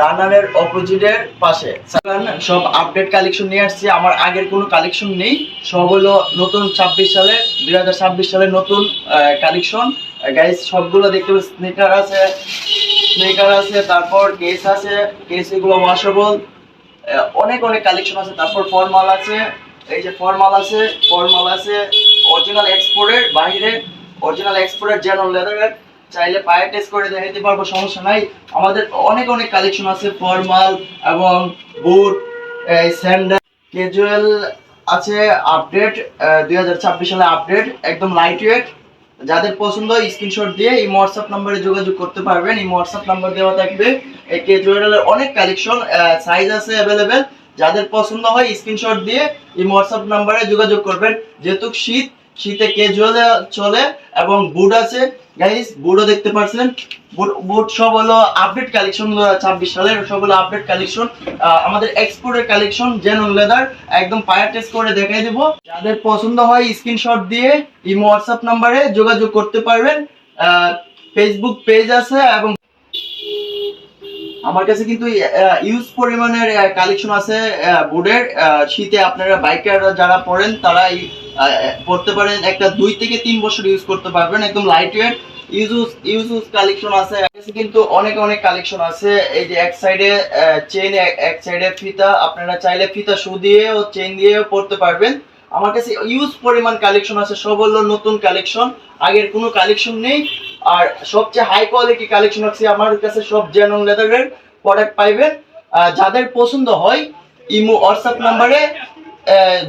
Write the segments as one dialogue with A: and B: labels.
A: রানারের অপোজিটের পাশে। সব update collection নিয়ে আসছি। আমার আগের কোনো কালেকশন নেই। সব হলো নতুন ছাব্বিশ সালে, দুই হাজার ছাব্বিশ সালের নতুন কালেকশন গাইস সবগুলো দেখতে স্নিকার আছে স্নিকার আছে, তারপর কেস আছে। কেস এগুলো ওয়াশেবল অনেক অনেক কালেকশন আছে। তারপর ফরমাল আছে, এই যে ফরমাল আছে ফরমাল আছে অরিজিনাল এক্সপোর্টের বাইরে অরিজিনাল এক্সপোর্টের জেনারেল লেদারের চাইলে পায়ে টেস্ট করে দেখাতে পারব, সমস্যা নাই। আমাদের অনেক অনেক কালেকশন আছে ফরমাল এবং বুট স্যান্ডেল ক্যাজুয়াল আছে আপডেট দুই হাজার ছাব্বিশ সালে আপডেট একদম লাইট ওয়েট যাদের পছন্দ স্ক্রিনশট দিয়ে এই হোয়াটসঅ্যাপ নাম্বারে যোগাযোগ করতে পারবেন। এই হোয়াটসঅ্যাপ নাম্বার দেওয়া থাকবে। এই ক্যাজুয়ালের অনেক কালেকশন সাইজ আছে অ্যাভেলেবেল যাদের পছন্দ হয় স্ক্রিনশট দিয়ে এই হোয়াটসঅ্যাপ নাম্বারে যোগাযোগ করবেন। যেহেতু শীত শীতে ক্যাজুয়াল চলে এবং বুট আছে। গাইস বুটও দেখতে পাচ্ছেন বুট সব হলো আপডেট কালেকশন ছাব্বিশ সালের, সব হলো আপডেট কালেকশন আমাদের এক্সপোর্টের কালেকশন জেনুন লেদার একদম ফায়ার টেস্ট করে দেখাই দেব। যাদের পছন্দ হয় স্ক্রিনশট দিয়ে এই হোয়াটসঅ্যাপ নাম্বারে যোগাযোগ করতে পারবেন। ফেসবুক পেজ আছে এবং আমার কাছে কিন্তু ইউজ পরিমাণের কালেকশন আছে বোর্ডের শীতে আপনারা বাইকার যারা পড়েন তারা পড়তে পারেন একটা দুই থেকে তিন বছর ইউজ করতে পারবেন, একদম লাইট ওয়েট কালেকশন আছে। কিন্তু অনেক অনেক কালেকশন আছে। এই যে এক সাইডে চেন এক সাইডে ফিতা, আপনারা চাইলে ফিতা শু দিয়ে ও চেন পড়তে পারবেন। আমার কাছে ইউজ পরিমাণ কালেকশন আছে, সব হলো নতুন কালেকশন আগের কোনো কালেকশন নেই। আর সবচেয়ে হাই কোয়ালিটি কালেকশন আছে আমার কাছে, সব জেনন লেদারের প্রোডাক্ট পাইবেন। যাদের পছন্দ হয়, ইমো হোয়াটসঅ্যাপ নাম্বারে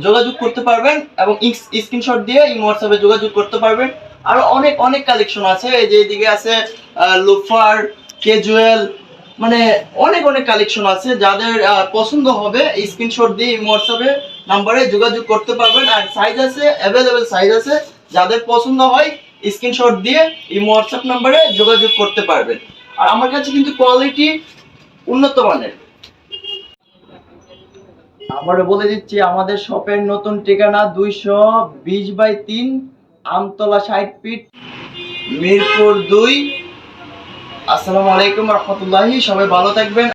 A: যোগাযোগ করতে পারবেন এবং স্ক্রিনশট দিয়ে ইমো হোয়াটসঅ্যাপে যোগাযোগ করতে পারবেন। আরও অনেক অনেক কালেকশন আছে। এই যে এদিকে আছে লোফার ক্যাজুয়াল মানে অনেক অনেক কালেকশন আছে। যাদের পছন্দ হবে স্ক্রিনশট দিয়ে ইমো হোয়াটসঅ্যাপে নাম্বারে যোগাযোগ করতে পারবেন। আর সাইজ আছে অ্যাভেলেবেল সাইজ আছে। যাদের পছন্দ হয় স্ক্রিনশট দিয়ে এই হোয়াটসঅ্যাপ নাম্বারে যোগাযোগ করতে পারবেন। আর আমার কাছে কিন্তু কোয়ালিটি উন্নত মানের। আবারও বলে দিচ্ছি, আমাদের শপের নতুন ঠিকানা দুইশো বিশ বাই তিন, আমতলা ষাট ফিট, মিরপুর দুই। আসসালামু আলাইকুম রহমতুল্লাহি, সবাই ভালো থাকবেন।